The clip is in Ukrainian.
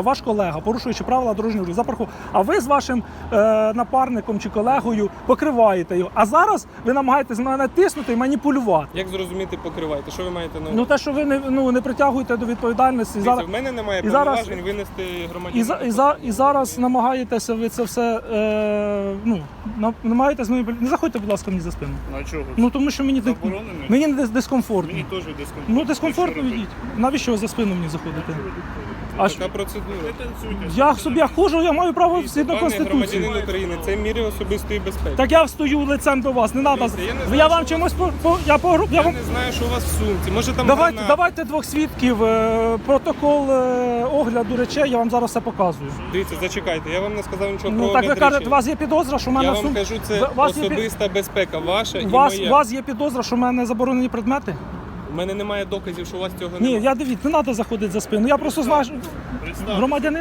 Ваш колега, порушуючи правила дорожнього руху, запаркував, а ви з вашим е, напарником чи колегою покриваєте його. А зараз ви намагаєтесь на мене тиснути і маніпулювати. Як зрозуміти покривайте? Що ви маєте на увазі? Ну те, що ви не ну не притягуєте до відповідальності, Дивіться, зараз в мене немає і зараз- повноважень винести і, за, і, за, і зараз намагаєтеся ви це все. Е, ну на- намагаєтесь мені не заходьте, будь ласка, мені за спину. Ну а чого? Ну тому що мені дик- Заборонено? мені не дис- дискомфортно. Мені теж дискомфортно. Ну дискомфортно Що відіть. Навіщо ви за спину мені заходите? А що? Така процедура. Танцюйте. Я собі я ходжу, я маю право згідно конституції. громадянин України, це міри особистої безпеки. Так я встаю лицем до вас, не треба. Дивіться, я не Я, знаю, вам що чимось по, по я по я Я вам не знаю, що у вас в сумці. Може там давайте, гранат. давайте двох свідків, е, протокол е, огляду речей, я вам зараз все показую. Дивіться, зачекайте, я вам не сказав нічого про Ну так ви огляд кажете, речей. у вас є підозра, що в мене Я в вам сум... кажу, це вас є пі- особиста безпека ваша у і вас, моя. у вас є підозра, що в мене заборонені предмети? У мене немає доказів, що у вас цього Ні, немає. я дивіться, не треба заходити за спину. Я просто знаю, що Представте. громадянин